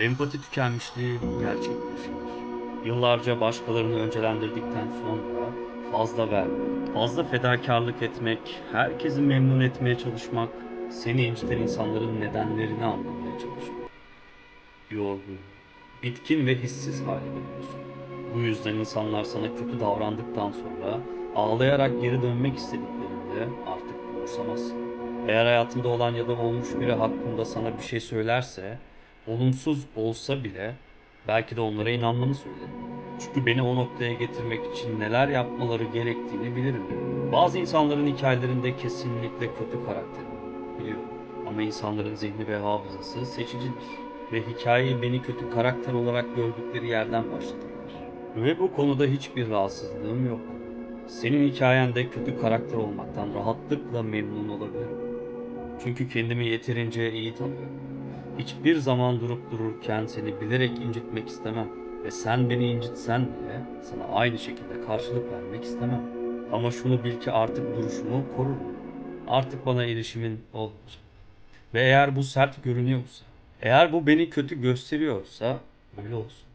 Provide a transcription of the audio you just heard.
Empati tükenmişliği gerçek bir şeydir. Yıllarca başkalarını öncelendirdikten sonra fazla vermek, fazla fedakarlık etmek, herkesi memnun etmeye çalışmak, seni inciten insanların nedenlerini anlamaya çalışmak. Yorgun, bitkin ve hissiz hale geliyorsun. Bu yüzden insanlar sana kötü davrandıktan sonra ağlayarak geri dönmek istediklerinde artık umursamazsın. Eğer hayatında olan ya da olmuş biri hakkında sana bir şey söylerse, olumsuz olsa bile belki de onlara inanmanı söylerim. Çünkü beni o noktaya getirmek için neler yapmaları gerektiğini bilirim. Bazı insanların hikayelerinde kesinlikle kötü karakter biliyorum. Ama insanların zihni ve hafızası seçicidir. Ve hikayeyi beni kötü karakter olarak gördükleri yerden başlatırlar. Ve bu konuda hiçbir rahatsızlığım yok. Senin hikayende kötü karakter olmaktan rahatlıkla memnun olabilirim. Çünkü kendimi yeterince iyi tanıyorum. Hiçbir zaman durup dururken seni bilerek incitmek istemem. Ve sen beni incitsen bile sana aynı şekilde karşılık vermek istemem. Ama şunu bil ki artık duruşumu korurum. Artık bana erişimin olmayacak. Ve eğer bu sert görünüyorsa, eğer bu beni kötü gösteriyorsa öyle olsun.